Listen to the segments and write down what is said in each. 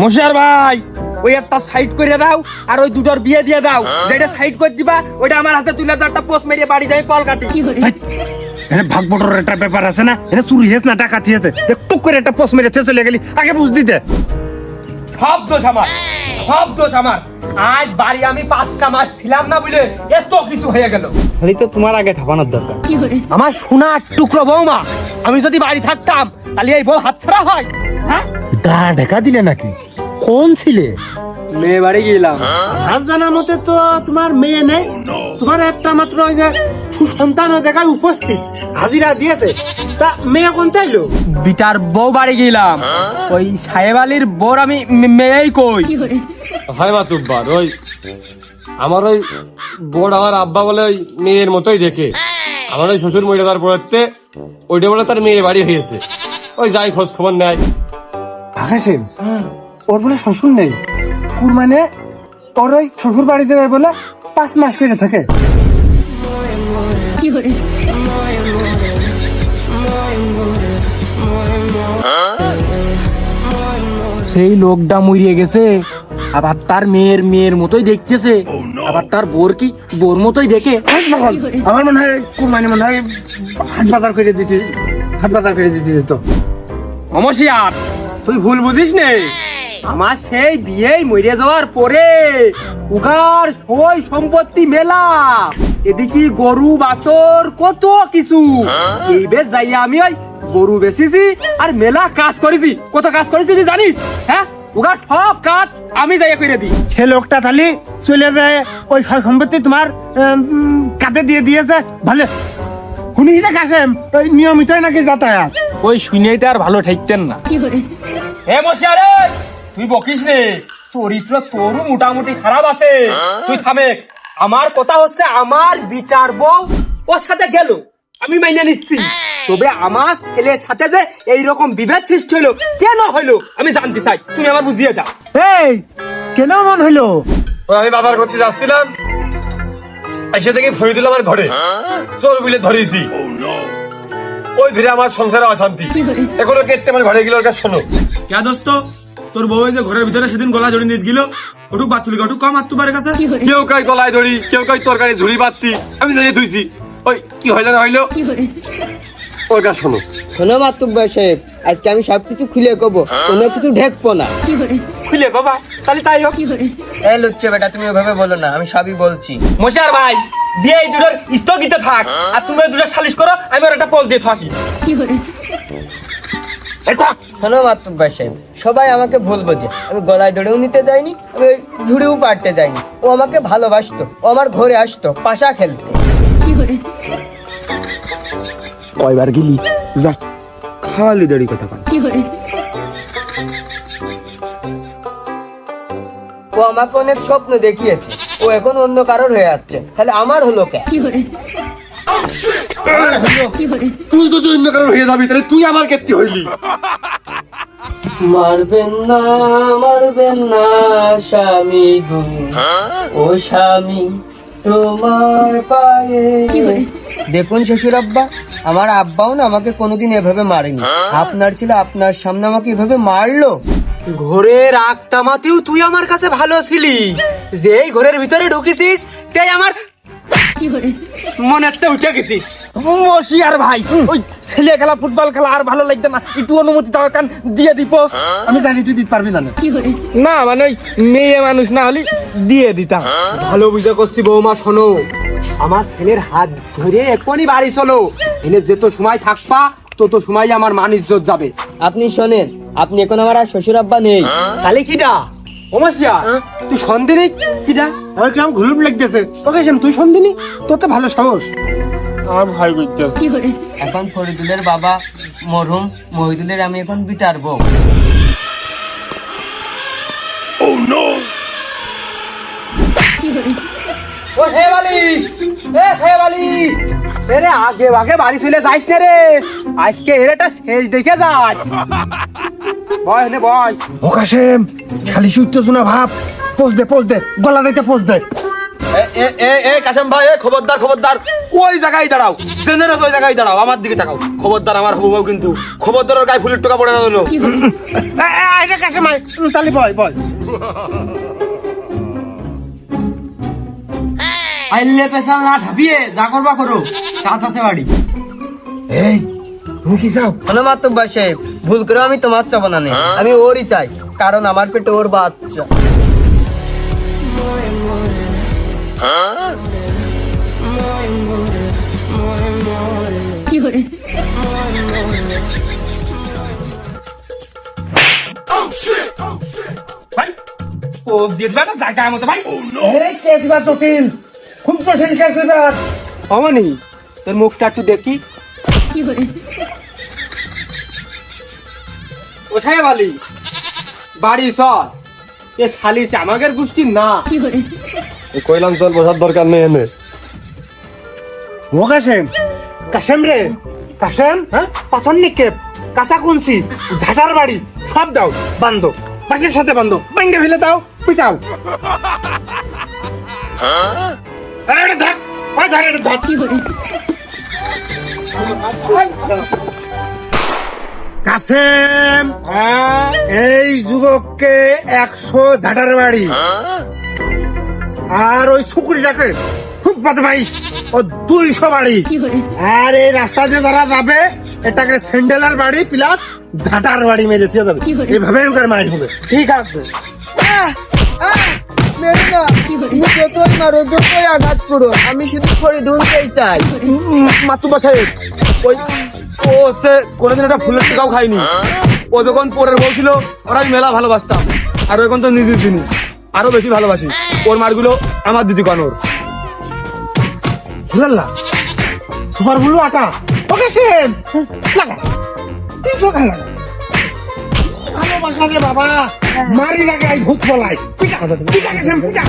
মশার ভাই ওই একটা সাইড করে দাও আর ওই দুটোর বিয়ে দিয়ে দাও। যেটা সাইড করে দিবা ওইটা আমার হাতে তুলে দাও একটা পোস্ট মেরিয়ে বাড়ি যাই পল কাটি এখানে ভাগ বটর একটা ব্যাপার আছে না? এটা চুরি হেস না ডাকাতি আছে টুক করে একটা পোস্ট মেরে চলে গেলি আগে বুঝ দিতে। সব দোষ আমার। সব দোষ আমার। আজ বাড়ি আমি পাঁচটা মাস ছিলাম না বুঝলে এত কিছু হয়ে গেল। খালি তো তোমার আগে ঠাপানোর দরকার। আমার সোনার টুকরো বৌমা আমি যদি বাড়ি থাকতাম তাহলে এই বউ হাতছাড়া হয়। হ্যাঁ? গা ঢাকা দিলে নাকি? কোন ছিলে? মেয়ে বাড়ি গেলাম। আজ জানা মতে তো তোমার মেয়ে নেই। তোমার একটা মাত্র ওই যে সুসন্তান জায়গায় উপস্থিত। হাজিরা দিয়েছে তা মেয়ে কোন তাইলো বিটার বউ বাড়ি গেলাম। ওই সাহেব আলীর বউর আমি মে- মেয়েই কই। হয় মাতুব্বার ওই আমার ওই বোর্ড আমার আব্বা বলে ওই মেয়ের মতোই দেখে। আমার ওই শ্বশুর মহিলা তার পড়তে ওইটা বলে তার মেয়ের বাড়ি হয়েছে। ওই যাই খোঁজ খবর নেয়। আকাশেম ওর বলে শ্বশুর নেই। কুর মানে ওর ওই শ্বশুর বাড়িতে বলে পাঁচ মাস করে থাকে। সেই লোকটা মরিয়ে গেছে আবার তার মেয়ের মেয়ের মতোই দেখতেছে আবার তার বোর কি বোর মতোই দেখে। আমার মনে হয় কুর মানে মনে হয় হাট বাজার করে দিতে হাট বাজার করে দিতে যেত। অমসিয়ার তুই ভুল বুঝিস নে। আমার সেই বিয়ে মরে যাওয়ার পরে উগার সই সম্পত্তি মেলা। এদিকে গরু বাছর কত কিছু। এই বেশ যাইয়া আমি ওই গরু বেচিছি আর মেলা কাজ করেছি। কত কাজ করেছি তুই জানিস? হ্যাঁ? উগার সব কাজ আমি যাইয়া করে দিই। সে লোকটা খালি চলে যায় ওই সয় সম্পত্তি তোমার কাঁধে দিয়ে দিয়েছে। ভালো। শুনি না কাশেম? ওই নিয়মিতই নাকি যাতায়াত? ওই শুনেই তো আর ভালো ঠেকতেন না। হে মশিয়ারে! তুই বকিস রে। চরিত্র তোরও মোটামুটি খারাপ আছে। তুই থামে আমার কথা হচ্ছে আমার বিচার বউ ওর সাথে গেল। আমি মাইনে নিচ্ছি। তবে আমার ছেলের সাথে যে এইরকম বিভেদ সৃষ্টি হলো কেন হইল আমি জানতে চাই। তুমি আমার বুঝিয়ে দাও। এই কেন মন হইল ওই আমি বাবার করতে যাচ্ছিলাম। এসে থেকে ফিরে দিল আমার ঘরে। চোর বিলে ধরেছি। ওই ধরে আমার সংসারে অশান্তি। এখনও কেটে আমার ঘরে গেল ওর কাছে শোনো। কে দোস্ত? তোর বউ যে ঘরের ভিতরে সেদিন গলা জড়ি নিয়ে গেল ওটুক বাতুলি ওটুক কম আর তোমার কাছে। কেউ কাই গলায় ধরি কেউ কাই তরকারি ঝুড়ি পাত্তি আমি ধরে ধুইছি। ওই কি হইল না হইল? ওর কাছে শোনো। শোনো মাতুব্বা সাহেব আজকে আমি সবকিছু খুলে কব কোনো কিছু ঢেকবো না। খুলে বাবা তাহলে তাই হোক। এই লুচ্ছে বেটা তুমি ওভাবে বলো না আমি সবই বলছি। মশার ভাই দিয়ে এই দুটোর স্থগিত থাক। আর তুমি দুটো সালিশ করো আমি ওর একটা পোল দিয়ে থাকি। শোনো মাতুব্বা সাহেব সবাই আমাকে ভুল বোঝে। আমি গলায় ধরেও নিতে যাইনি আমি ওই ঝুড়িও পারতে যাইনি। ও আমাকে ভালোবাসতো ও আমার ঘরে আসতো পাশা খেলতে। কয়বার গেলি? যা খালি দাড়ি কথা কন ও আমাকে অনেক স্বপ্ন দেখিয়েছে ও এখন অন্য কারোর হয়ে যাচ্ছে তাহলে আমার হলো কে? তুই তো কারণ হয়ে যাবি তাহলে তুই আমার কেত্তি হইলি মারবেন না মারবেন না, স্বামী ও স্বামী, তোমার পায়ে। দেখুন শ্বশুর আব্বা, আমার আব্বাও না আমাকে কোনোদিন এভাবে মারেনি। আপনার ছিল, আপনার সামনে আমাকে এভাবে মারলো। ঘোরের আগতামাতেও তুই আমার কাছে ভালো ছিলি। যেই ঘরের ভিতরে ঢুকেছিস, তাই আমার মনেতে উঠে গেছিস। মশিয়ার ভাই ওই ছেলে খেলা ফুটবল খেলা আর ভালো লাগবে না। একটু অনুমতি দাও কান দিয়ে দিব। আমি জানি তুই দিতে পারবি না না। মানে ওই মেয়ে মানুষ না হলে দিয়ে দিতাম। ভালো বুঝে করছি বৌমা শোনো। আমার ছেলের হাত ধরে এখনই বাড়ি চলো। এনে যেত সময় থাকবা তত সময় আমার মান ইজ্জত যাবে। আপনি শোনেন আপনি এখন আমার আর শ্বশুর আব্বা নেই। তাহলে কিডা ওমাসিয়া তুই সন্দেহ কিডা আমার ঘুলুপ লাগতেছে। ওকে তুই সন্দিনি? তোর তো ভালো সাহস। আমার ভয় করতে এখন ফরিদুলের বাবা মরহুম মহিদুলের আমি এখন বিটার বউ। ও শেবালি এ শেবালি রে আগে আগে বাড়ি চলে যাইস না রে। আজকে এরেটা শেষ দেখে যাস। বয় নে বয় ওকাশেম খালি উত্তেজনা ভাব। পোজ দে পোজ দে গলা দিতে পোজ দে। এ এ এ কাশেম ভাই এ খবরদার খবরদার। ওই জায়গায় দাঁড়াও জেনারেস ওই জায়গায় দাঁড়াও আমার দিকে তাকাও। খবরদার আমার হবু বউ কিন্তু। খবরদার ওর গায়ে ফুলের টোকা পড়ে না জানো এটা কাছে মাই তাহলে বয় বয়। আইলে পেশাল না ঠাপিয়ে যা করবা করো। কাজ আছে বাড়ি। এই কি চাও মানে মাতুব্বা সাহেব ভুল করে আমি তোমার চাবো না নে। আমি ওরই চাই কারণ আমার পেটে ওর বাচ্চা ভাই দিয়ে দেবে মতো জটিল খুব জটিল কেস অমনি তোর মুখটা একটু দেখি কোথায় বালি? বাড়ি সর এ শালিস আমাদের গোষ্ঠী না। কইলাম তোর বসার দরকার নেই এনে। ও কাশেম কাশেম রে। কাশেম হ্যাঁ? পাথর নিক্ষেপ কাঁচা কুঞ্চি ঝাঁটার বাড়ি সব দাও বান্ধো। বাসের সাথে বান্ধো। ভেঙে ফেলে দাও পিটাও। এটা ধর। ওই ধর ধর। কাসেম এই যুবককে একশো ঝাঁটার বাড়ি। আর ওই শুকুরিটাকে খুব বদমাইশ ও দুইশো বাড়ি। আর এই রাস্তা দিয়ে যারা যাবে এটাকে স্যান্ডেলার বাড়ি প্লাস ঝাঁটার বাড়ি মেরে দিয়ে যাবে এভাবে ওকে মাইট হবে ঠিক আছে। আমি শুধু করে ধরতেই চাই। মাতুবা সাহেব ওই ও হচ্ছে কোনোদিন একটা ফুলের টোকাও খাইনি। ও যখন পরের বউ ছিল ওরা আমি মেলা ভালোবাসতাম। আর এখন তো নিজের জিনিস। আরও বেশি ভালোবাসি। ওর মারগুলো আমার দিদি কানোর বুঝলা সুপার ব্লু আটা। ওকে সেম লাগা। লাগা ভালোবাসা রে বাবা। মারি লাগে এই ভূত বলাই। পিটা পিটা গেছেন পিটা।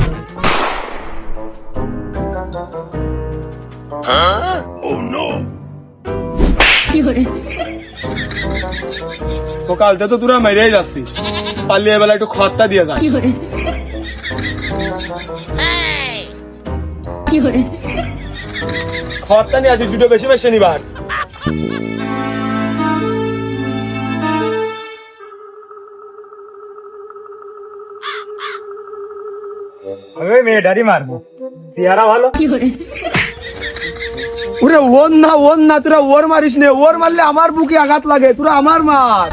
তো কালতে তো তোরা মেরেই যাচ্ছিস পারলে এবেলা একটু খস্তা দিয়ে যাস। খস্তা নিয়ে আসিস দুটো বেশি বেশি নিবার। আমি মেয়েটারই মারবো। চেহারা ভালো? ওরে ওর না ওর না তোরা ওর মারিস নে ওর মারলে আমার বুকে আঘাত লাগে, তোরা আমার মার।